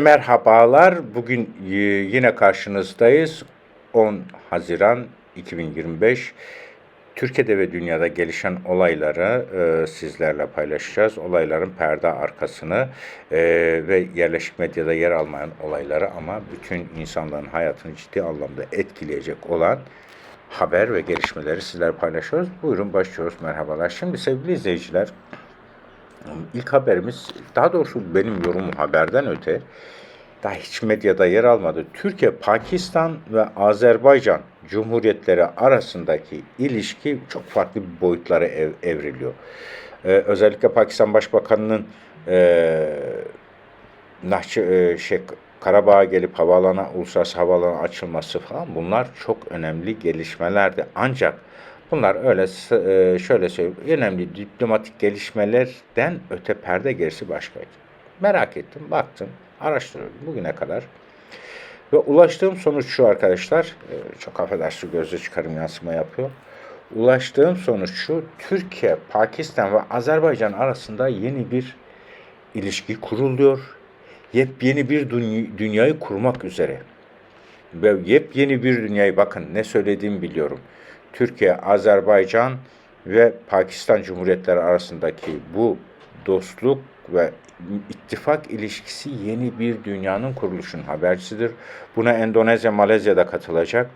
Merhabalar. Bugün e, yine karşınızdayız. 10 Haziran 2025. Türkiye'de ve dünyada gelişen olayları e, sizlerle paylaşacağız. Olayların perde arkasını e, ve yerleşik medyada yer almayan olayları ama bütün insanların hayatını ciddi anlamda etkileyecek olan haber ve gelişmeleri sizlerle paylaşıyoruz. Buyurun başlıyoruz. Merhabalar. Şimdi sevgili izleyiciler, İlk haberimiz, daha doğrusu benim yorumum haberden öte, daha hiç medyada yer almadı. Türkiye, Pakistan ve Azerbaycan Cumhuriyetleri arasındaki ilişki çok farklı boyutlara ev, evriliyor. Ee, özellikle Pakistan Başbakanı'nın e, Nahçı, e, şey, Karabağ'a gelip havalana, uluslararası havalana açılması falan bunlar çok önemli gelişmelerdi. Ancak Bunlar öyle e, şöyle söyleyeyim, önemli diplomatik gelişmelerden öte perde gerisi başkaydı. Merak ettim, baktım, araştırıyorum bugüne kadar. Ve ulaştığım sonuç şu arkadaşlar, e, çok affedersiniz gözle çıkarım yansıma yapıyor. Ulaştığım sonuç şu, Türkiye, Pakistan ve Azerbaycan arasında yeni bir ilişki kuruluyor. Yepyeni bir dünyayı kurmak üzere. Ve yepyeni bir dünyayı bakın ne söylediğimi biliyorum. Türkiye, Azerbaycan ve Pakistan Cumhuriyetleri arasındaki bu dostluk ve ittifak ilişkisi yeni bir dünyanın kuruluşunun habercisidir. Buna Endonezya, Malezya da katılacak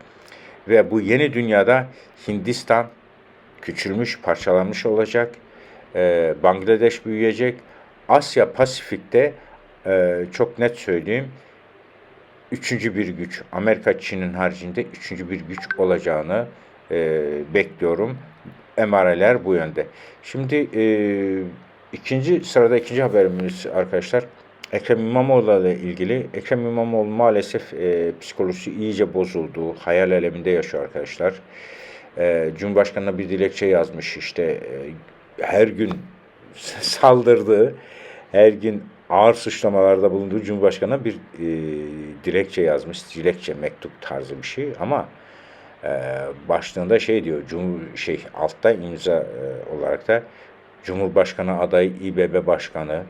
ve bu yeni dünyada Hindistan küçülmüş, parçalanmış olacak. Ee, Bangladeş büyüyecek. Asya Pasifik'te e, çok net söyleyeyim üçüncü bir güç, Amerika Çin'in haricinde üçüncü bir güç olacağını e, bekliyorum. Emareler bu yönde. Şimdi e, ikinci sırada ikinci haberimiz arkadaşlar. Ekrem İmamoğlu ile ilgili. Ekrem İmamoğlu maalesef e, psikolojisi iyice bozuldu. Hayal aleminde yaşıyor arkadaşlar. E, Cumhurbaşkanı'na bir dilekçe yazmış işte e, her gün saldırdığı, her gün ağır suçlamalarda bulunduğu Cumhurbaşkanı'na bir e, dilekçe yazmış. Dilekçe, mektup tarzı bir şey ama başlığında şey diyor, Cumhur şey altta imza e, olarak da Cumhurbaşkanı adayı İBB Başkanı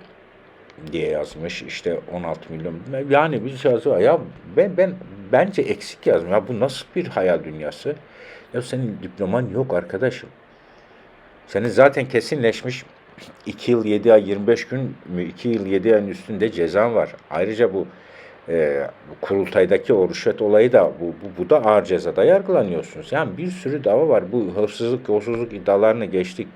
diye yazmış. İşte 16 milyon. Yani bir yazıyor. Ya ben ben bence eksik yazmış. Ya bu nasıl bir hayal dünyası? Ya senin diploman yok arkadaşım. Senin zaten kesinleşmiş 2 yıl 7 ay 25 gün mü 2 yıl 7 ayın üstünde cezan var. Ayrıca bu e, kurultaydaki o rüşvet olayı da bu, bu, bu da ağır cezada yargılanıyorsunuz. Yani bir sürü dava var. Bu hırsızlık, yolsuzluk iddialarını geçtik.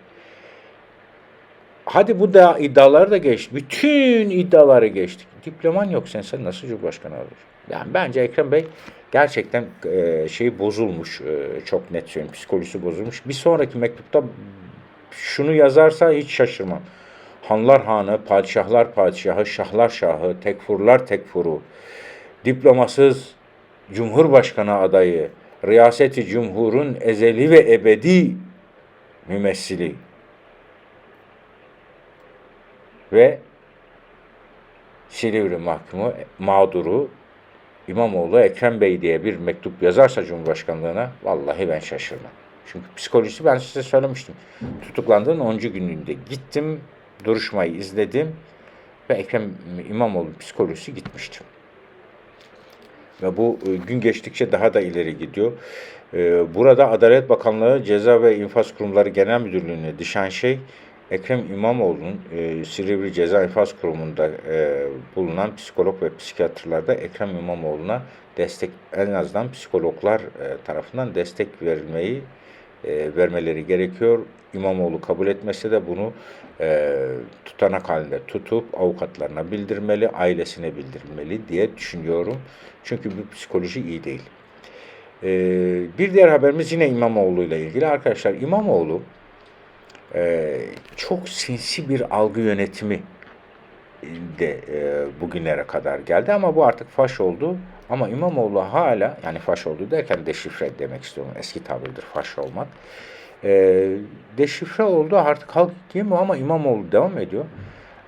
Hadi bu da iddiaları da geçtik. Bütün iddiaları geçtik. Diploman yok sen sen nasıl Cumhurbaşkanı olur? Yani bence Ekrem Bey gerçekten e, şeyi bozulmuş. E, çok net söyleyeyim. Psikolojisi bozulmuş. Bir sonraki mektupta şunu yazarsa hiç şaşırmam. Hanlar Hanı, Padişahlar Padişahı, Şahlar Şahı, Tekfurlar Tekfuru, diplomasız Cumhurbaşkanı adayı, Riyaseti Cumhur'un ezeli ve ebedi mümessili ve Silivri mahkumu mağduru İmamoğlu Ekrem Bey diye bir mektup yazarsa Cumhurbaşkanlığına vallahi ben şaşırmam. Çünkü psikolojisi ben size söylemiştim. Tutuklandığın 10. gününde gittim duruşmayı izledim ve Ekrem İmamoğlu psikolojisi gitmişti. Ve bu e, gün geçtikçe daha da ileri gidiyor. E, burada Adalet Bakanlığı Ceza ve İnfaz Kurumları Genel Müdürlüğü'ne düşen şey Ekrem İmamoğlu'nun e, Silivri Ceza İnfaz Kurumu'nda e, bulunan psikolog ve psikiyatrlarda Ekrem İmamoğlu'na destek en azından psikologlar e, tarafından destek verilmeyi e, vermeleri gerekiyor. İmamoğlu kabul etmese de bunu e, tutanak halinde tutup avukatlarına bildirmeli, ailesine bildirmeli diye düşünüyorum. Çünkü bu psikoloji iyi değil. E, bir diğer haberimiz yine İmamoğlu ile ilgili. Arkadaşlar İmamoğlu e, çok sinsi bir algı yönetimi de e, bugünlere kadar geldi ama bu artık faş oldu. Ama İmamoğlu hala yani faş oldu derken deşifre demek istiyorum. Eski tabirdir faş olmak. E, deşifre oldu artık halk yemiyor ama İmamoğlu devam ediyor.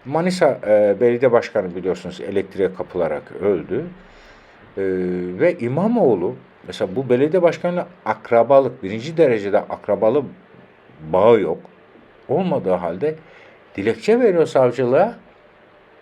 Manisa e, belediye başkanı biliyorsunuz elektriğe kapılarak öldü. E, ve İmamoğlu mesela bu belediye başkanıyla akrabalık birinci derecede akrabalı bağı yok. Olmadığı halde dilekçe veriyor savcılığa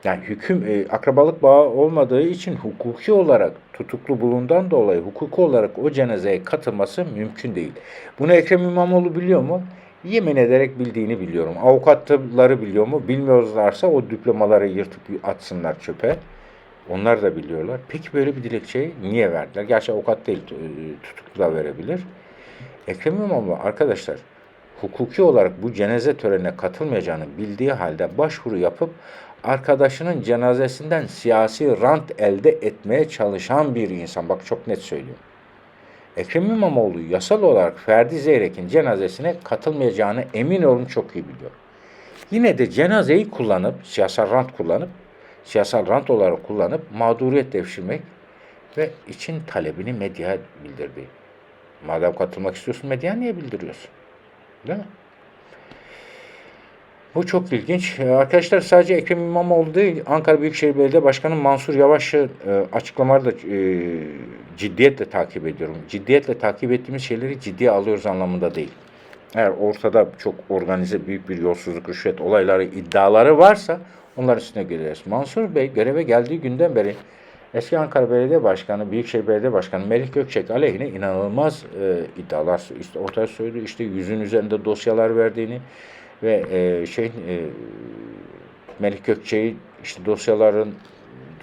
Yani hüküm e, akrabalık bağı olmadığı için hukuki olarak tutuklu bulundan dolayı hukuki olarak o cenazeye katılması mümkün değil. Bunu Ekrem İmamoğlu biliyor mu? Yemin ederek bildiğini biliyorum. Avukatları biliyor mu? Bilmiyorlarsa o diplomaları yırtıp atsınlar çöpe. Onlar da biliyorlar. Peki böyle bir dilekçeyi niye verdiler? Gerçi avukat değil, e, tutuklu da verebilir. Ekrem İmamoğlu arkadaşlar hukuki olarak bu cenaze törenine katılmayacağını bildiği halde başvuru yapıp arkadaşının cenazesinden siyasi rant elde etmeye çalışan bir insan. Bak çok net söylüyorum. Ekrem İmamoğlu yasal olarak Ferdi Zeyrek'in cenazesine katılmayacağını emin olun çok iyi biliyor. Yine de cenazeyi kullanıp, siyasal rant kullanıp, siyasal rant olarak kullanıp mağduriyet devşirmek ve için talebini medyaya bildirdi. Madem katılmak istiyorsun medyaya niye bildiriyorsun? Değil mi? Bu çok ilginç. Ee, Arkadaşlar sadece Ekrem İmamoğlu değil, Ankara Büyükşehir Belediye Başkanı Mansur Yavaş'ı e, açıklamaları da e, ciddiyetle takip ediyorum. Ciddiyetle takip ettiğimiz şeyleri ciddiye alıyoruz anlamında değil. Eğer ortada çok organize büyük bir yolsuzluk, rüşvet olayları, iddiaları varsa onlar üstüne geliriz. Mansur Bey göreve geldiği günden beri eski Ankara Belediye Başkanı, Büyükşehir Belediye Başkanı Melih Gökçek aleyhine inanılmaz e, iddialar işte ortaya söylüyor. İşte yüzün üzerinde dosyalar verdiğini, ve e, şey e, Melik Gökçe'yi işte dosyaların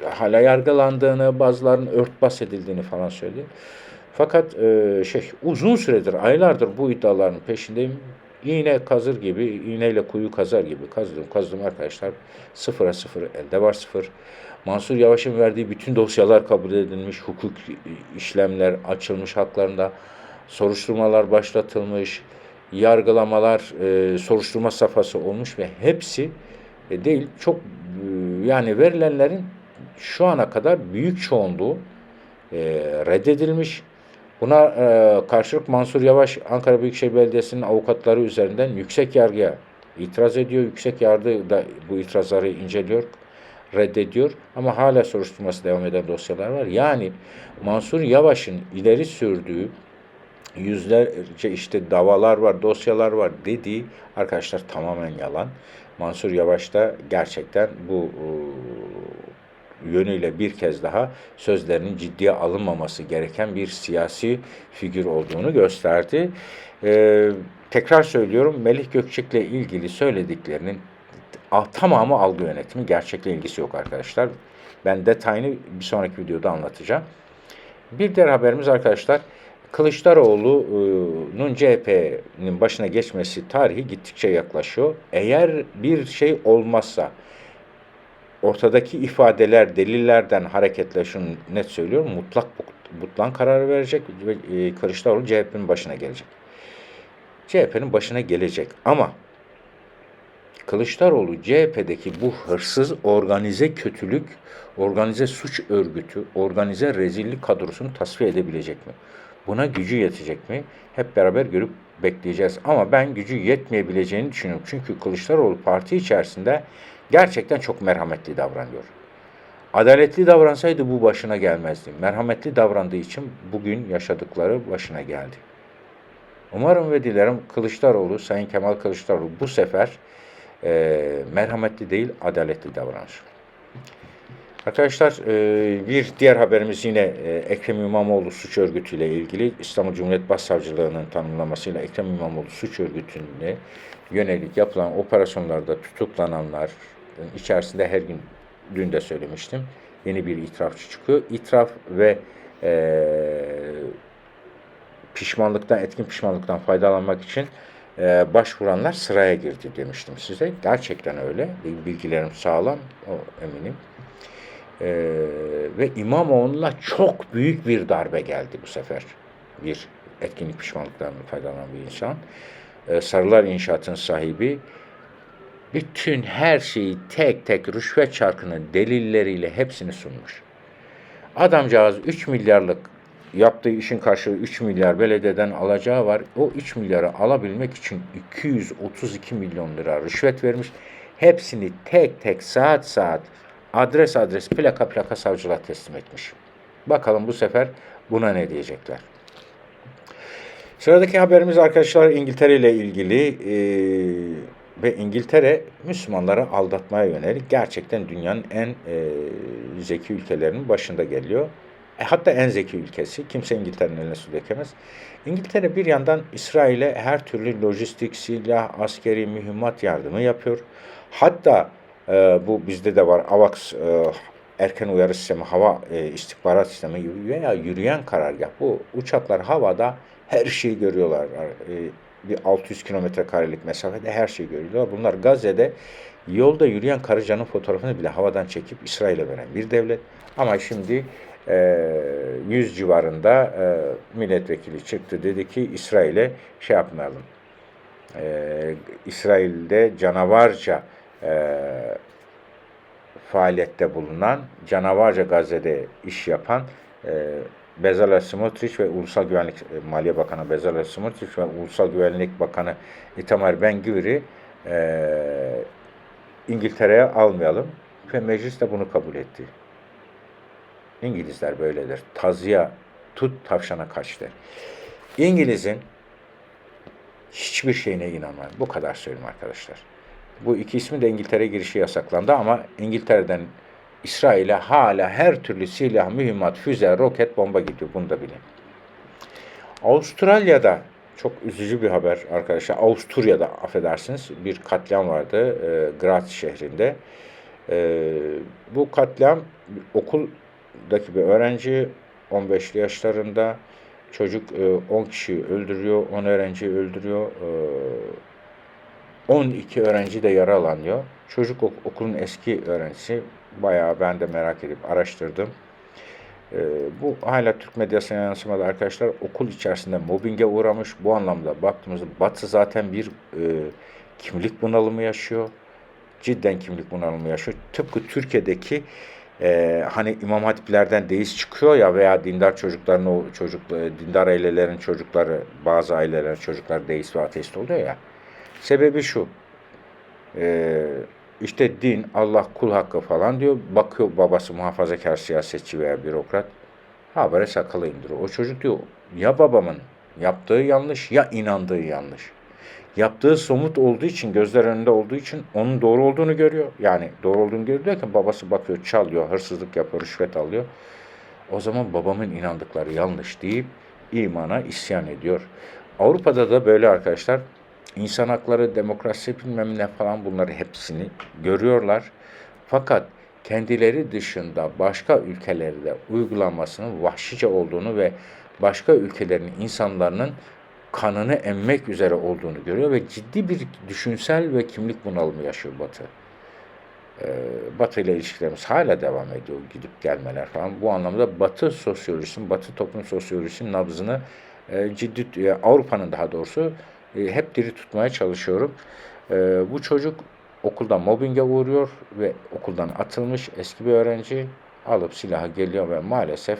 hala yargılandığını, bazılarının örtbas edildiğini falan söyledi. Fakat e, şey uzun süredir, aylardır bu iddiaların peşindeyim. İğne kazır gibi, iğneyle kuyu kazar gibi kazdım, kazdım arkadaşlar. Sıfıra sıfır, elde var sıfır. Mansur Yavaş'ın verdiği bütün dosyalar kabul edilmiş, hukuk işlemler açılmış haklarında, soruşturmalar başlatılmış, yargılamalar, e, soruşturma safhası olmuş ve hepsi e, değil çok e, yani verilenlerin şu ana kadar büyük çoğunluğu e, reddedilmiş. Buna e, karşılık Mansur Yavaş Ankara Büyükşehir Belediyesi'nin avukatları üzerinden yüksek yargıya itiraz ediyor. Yüksek yargı da bu itirazları inceliyor, reddediyor ama hala soruşturması devam eden dosyalar var. Yani Mansur Yavaş'ın ileri sürdüğü yüzlerce işte davalar var, dosyalar var dediği arkadaşlar tamamen yalan. Mansur Yavaş da gerçekten bu e, yönüyle bir kez daha sözlerinin ciddiye alınmaması gereken bir siyasi figür olduğunu gösterdi. Ee, tekrar söylüyorum Melih Gökçek'le ilgili söylediklerinin tamamı algı yönetimi gerçekle ilgisi yok arkadaşlar. Ben detayını bir sonraki videoda anlatacağım. Bir diğer haberimiz arkadaşlar Kılıçdaroğlu'nun CHP'nin başına geçmesi tarihi gittikçe yaklaşıyor. Eğer bir şey olmazsa ortadaki ifadeler, delillerden hareketle şunu net söylüyorum. Mutlak butlan kararı verecek ve e, Kılıçdaroğlu CHP'nin başına gelecek. CHP'nin başına gelecek ama Kılıçdaroğlu CHP'deki bu hırsız organize kötülük, organize suç örgütü, organize rezillik kadrosunu tasfiye edebilecek mi? Buna gücü yetecek mi? Hep beraber görüp bekleyeceğiz. Ama ben gücü yetmeyebileceğini düşünüyorum. Çünkü Kılıçdaroğlu parti içerisinde gerçekten çok merhametli davranıyor. Adaletli davransaydı bu başına gelmezdi. Merhametli davrandığı için bugün yaşadıkları başına geldi. Umarım ve dilerim Kılıçdaroğlu, Sayın Kemal Kılıçdaroğlu bu sefer e, merhametli değil, adaletli davranır. Arkadaşlar e, bir diğer haberimiz yine e, Ekrem İmamoğlu suç örgütüyle ilgili İstanbul Cumhuriyet Başsavcılığı'nın tanımlamasıyla Ekrem İmamoğlu suç örgütüne yönelik yapılan operasyonlarda tutuklananlar içerisinde her gün dün de söylemiştim yeni bir itirafçı çıkıyor. İtiraf ve e, pişmanlıktan, etkin pişmanlıktan faydalanmak için e, başvuranlar sıraya girdi demiştim size. Gerçekten öyle. Bilgilerim sağlam, o eminim. E, ve İmamoğlu'na çok büyük bir darbe geldi bu sefer. Bir etkinlik pişmanlıktan faydalanan bir insan. E, Sarılar İnşaat'ın sahibi bütün her şeyi tek tek rüşvet çarkının delilleriyle hepsini sunmuş. Adamcağız 3 milyarlık yaptığı işin karşılığı 3 milyar belediyeden alacağı var. O 3 milyarı alabilmek için 232 milyon lira rüşvet vermiş. Hepsini tek tek saat saat adres adres plaka plaka savcılığa teslim etmiş. Bakalım bu sefer buna ne diyecekler. Sıradaki haberimiz arkadaşlar İngiltere ile ilgili. Ee, ve İngiltere Müslümanları aldatmaya yönelik gerçekten dünyanın en e, zeki ülkelerinin başında geliyor. E, hatta en zeki ülkesi. Kimse İngiltere'nin eline su dökemez. İngiltere bir yandan İsrail'e her türlü lojistik, silah, askeri mühimmat yardımı yapıyor. Hatta e, bu bizde de var AVAX e, erken uyarı sistemi, hava e, istihbarat sistemi gibi veya yürüyen karargah. Bu uçaklar havada her şeyi görüyorlar. E, bir 600 kilometre karelik mesafede her şeyi görüyorlar. Bunlar Gazze'de yolda yürüyen karıcanın fotoğrafını bile havadan çekip İsrail'e veren bir devlet. Ama şimdi e, 100 civarında e, milletvekili çıktı dedi ki İsrail'e şey yapmayalım. E, İsrail'de canavarca e, faaliyette bulunan, canavarca Gazze'de iş yapan e, Bezalel Smotrich ve Ulusal Güvenlik e, Maliye Bakanı Bezalel Smotrich ve Ulusal Güvenlik Bakanı Itamar Ben-Gvir'i e, İngiltere'ye almayalım ve meclis de bunu kabul etti. İngilizler böyledir. Tazıya tut tavşana kaç der. İngiliz'in hiçbir şeyine inanmayın. Bu kadar söyleyeyim arkadaşlar. Bu iki ismi de İngiltere girişi yasaklandı ama İngiltere'den İsrail'e hala her türlü silah, mühimmat, füze, roket, bomba gidiyor. Bunu da bilin. Avustralya'da çok üzücü bir haber arkadaşlar. Avusturya'da affedersiniz bir katliam vardı e, Graz şehrinde. E, bu katliam okuldaki bir öğrenci 15'li yaşlarında çocuk e, 10 kişi öldürüyor, 10 öğrenci öldürüyor. E, 12 öğrenci de yaralanıyor. Çocuk okulun eski öğrencisi. Bayağı ben de merak edip araştırdım. E, bu hala Türk medyasına yansımadı arkadaşlar. Okul içerisinde mobbinge uğramış. Bu anlamda baktığımızda Batı zaten bir e, kimlik bunalımı yaşıyor. Cidden kimlik bunalımı yaşıyor. Tıpkı Türkiye'deki e, hani İmam Hatiplerden deist çıkıyor ya veya dindar çocukların o çocuk dindar ailelerin çocukları bazı ailelerin çocukları deist ve ateist oluyor ya. Sebebi şu. E, işte din, Allah kul hakkı falan diyor. Bakıyor babası muhafazakar siyasetçi veya bürokrat. Habere sakalı indiriyor. O çocuk diyor ya babamın yaptığı yanlış ya inandığı yanlış. Yaptığı somut olduğu için, gözler önünde olduğu için onun doğru olduğunu görüyor. Yani doğru olduğunu görüyor derken babası bakıyor, çalıyor, hırsızlık yapıyor, rüşvet alıyor. O zaman babamın inandıkları yanlış deyip imana isyan ediyor. Avrupa'da da böyle arkadaşlar insan hakları, demokrasi bilmem ne falan bunları hepsini görüyorlar. Fakat kendileri dışında başka ülkelerde uygulanmasının vahşice olduğunu ve başka ülkelerin insanların kanını emmek üzere olduğunu görüyor ve ciddi bir düşünsel ve kimlik bunalımı yaşıyor Batı. Ee, Batı ile ilişkilerimiz hala devam ediyor, gidip gelmeler falan. Bu anlamda Batı sosyolojisinin, Batı toplum sosyolojisinin nabzını e, ciddi, e, Avrupa'nın daha doğrusu hep diri tutmaya çalışıyorum. E, bu çocuk okulda mobbinge uğruyor ve okuldan atılmış eski bir öğrenci alıp silahı geliyor ve maalesef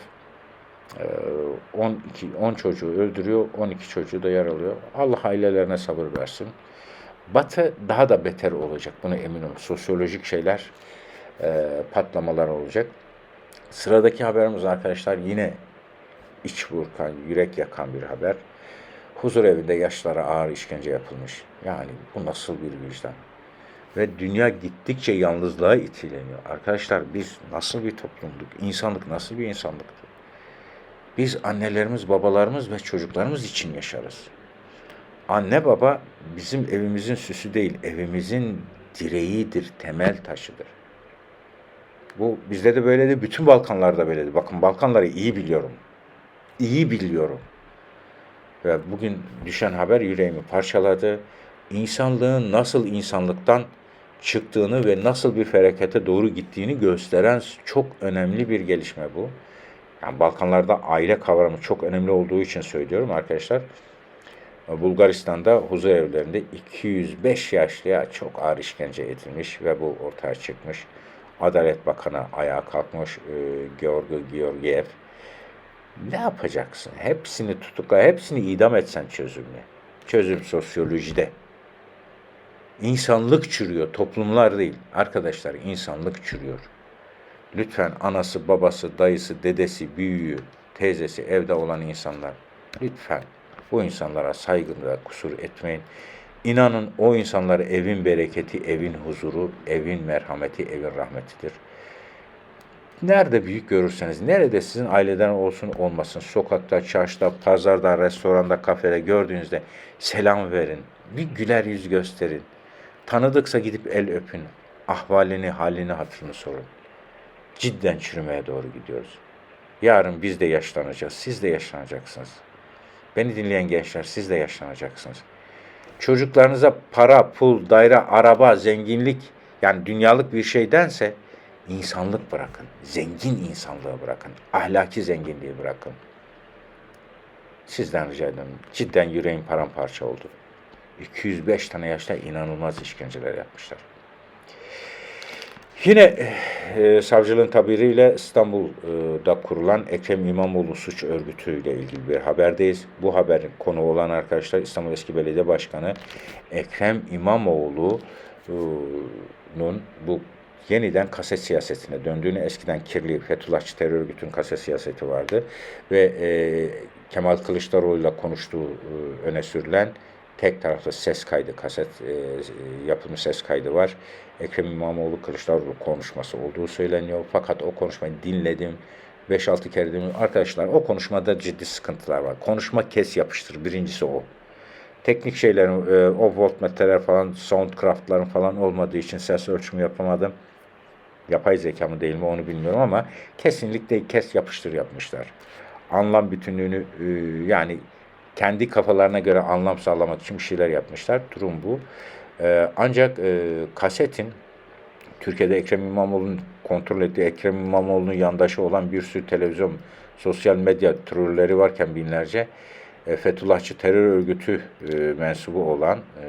12 e, 10 çocuğu öldürüyor, 12 çocuğu da yaralıyor. Allah ailelerine sabır versin. Batı daha da beter olacak. Buna eminim. Sosyolojik şeyler, patlamalar olacak. Sıradaki haberimiz arkadaşlar yine iç burkan, yürek yakan bir haber huzur evinde yaşlara ağır işkence yapılmış. Yani bu nasıl bir vicdan? Ve dünya gittikçe yalnızlığa itileniyor. Arkadaşlar biz nasıl bir toplumduk? İnsanlık nasıl bir insanlıktı? Biz annelerimiz, babalarımız ve çocuklarımız için yaşarız. Anne baba bizim evimizin süsü değil, evimizin direğidir, temel taşıdır. Bu bizde de böyledi, bütün Balkanlarda böyledi. Bakın Balkanları iyi biliyorum. İyi biliyorum. Ve bugün düşen haber yüreğimi parçaladı. İnsanlığın nasıl insanlıktan çıktığını ve nasıl bir felakete doğru gittiğini gösteren çok önemli bir gelişme bu. Yani Balkanlarda aile kavramı çok önemli olduğu için söylüyorum arkadaşlar. Bulgaristan'da huzur evlerinde 205 yaşlıya çok ağır işkence edilmiş ve bu ortaya çıkmış. Adalet Bakanı ayağa kalkmış, e, Georgi Georgiev ne yapacaksın? Hepsini tutukla, hepsini idam etsen çözüm ne? Çözüm sosyolojide. İnsanlık çürüyor, toplumlar değil. Arkadaşlar insanlık çürüyor. Lütfen anası, babası, dayısı, dedesi, büyüğü, teyzesi evde olan insanlar lütfen bu insanlara saygında kusur etmeyin. İnanın o insanlar evin bereketi, evin huzuru, evin merhameti, evin rahmetidir. Nerede büyük görürseniz, nerede sizin aileden olsun olmasın, sokakta, çarşıda, pazarda, restoranda, kafede gördüğünüzde selam verin. Bir güler yüz gösterin. Tanıdıksa gidip el öpün. Ahvalini, halini, hatırını sorun. Cidden çürümeye doğru gidiyoruz. Yarın biz de yaşlanacağız, siz de yaşlanacaksınız. Beni dinleyen gençler siz de yaşlanacaksınız. Çocuklarınıza para, pul, daire, araba, zenginlik yani dünyalık bir şeydense insanlık bırakın. Zengin insanlığı bırakın. Ahlaki zenginliği bırakın. Sizden rica ederim. Cidden yüreğim paramparça oldu. 205 tane yaşta inanılmaz işkenceler yapmışlar. Yine e, savcılığın tabiriyle İstanbul'da kurulan Ekrem İmamoğlu suç örgütüyle ilgili bir haberdeyiz. Bu haberin konu olan arkadaşlar İstanbul Eski Belediye Başkanı Ekrem İmamoğlu'nun bu yeniden kaset siyasetine döndüğünü eskiden kirli Fethullahçı terör örgütünün kaset siyaseti vardı ve e, Kemal Kılıçdaroğlu'yla konuştuğu e, öne sürülen tek taraflı ses kaydı, kaset e, yapılmış ses kaydı var. Ekrem İmamoğlu Kılıçdaroğlu konuşması olduğu söyleniyor. Fakat o konuşmayı dinledim. 5-6 kere dinledim. Arkadaşlar o konuşmada ciddi sıkıntılar var. Konuşma kes yapıştır. Birincisi o. Teknik şeylerin, e, o voltmetreler falan, soundcraftların falan olmadığı için ses ölçümü yapamadım. Yapay zeka mı değil mi onu bilmiyorum ama kesinlikle kes yapıştır yapmışlar. Anlam bütünlüğünü e, yani kendi kafalarına göre anlam sağlamak için bir şeyler yapmışlar. Durum bu. E, ancak e, kasetin Türkiye'de Ekrem İmamoğlu'nun kontrol ettiği Ekrem İmamoğlu'nun yandaşı olan bir sürü televizyon, sosyal medya trolleri varken binlerce e, Fethullahçı terör örgütü e, mensubu olan e,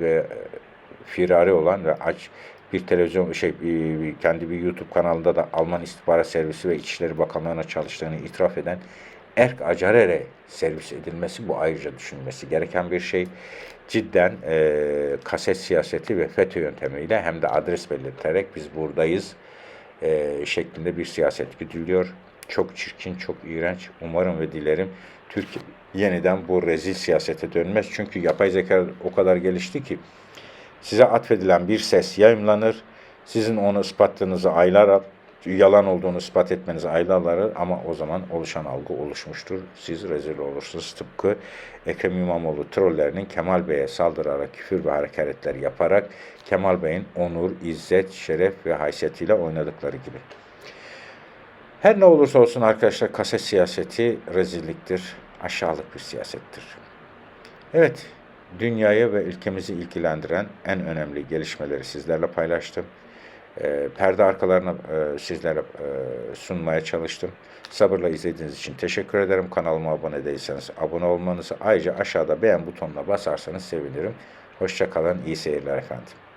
ve firari olan ve aç bir televizyon şey kendi bir YouTube kanalında da Alman İstihbarat Servisi ve İçişleri Bakanlığı'na çalıştığını itiraf eden Erk Acarer'e servis edilmesi bu ayrıca düşünülmesi gereken bir şey. Cidden e, kaset siyaseti ve FETÖ yöntemiyle hem de adres belirterek biz buradayız e, şeklinde bir siyaset güdülüyor. Çok çirkin, çok iğrenç. Umarım ve dilerim Türkiye yeniden bu rezil siyasete dönmez. Çünkü yapay zeka o kadar gelişti ki size atfedilen bir ses yayınlanır. Sizin onu ispatladığınızı aylar al- yalan olduğunu ispat etmeniz aylar alır ama o zaman oluşan algı oluşmuştur. Siz rezil olursunuz. Tıpkı Ekrem İmamoğlu trollerinin Kemal Bey'e saldırarak küfür ve hareketler yaparak Kemal Bey'in onur, izzet, şeref ve haysiyetiyle oynadıkları gibi. Her ne olursa olsun arkadaşlar kaset siyaseti rezilliktir, aşağılık bir siyasettir. Evet, dünyayı ve ülkemizi ilgilendiren en önemli gelişmeleri sizlerle paylaştım. Ee, perde arkalarını e, sizlere e, sunmaya çalıştım. Sabırla izlediğiniz için teşekkür ederim. Kanalıma abone değilseniz abone olmanızı ayrıca aşağıda beğen butonuna basarsanız sevinirim. Hoşçakalın, iyi seyirler efendim.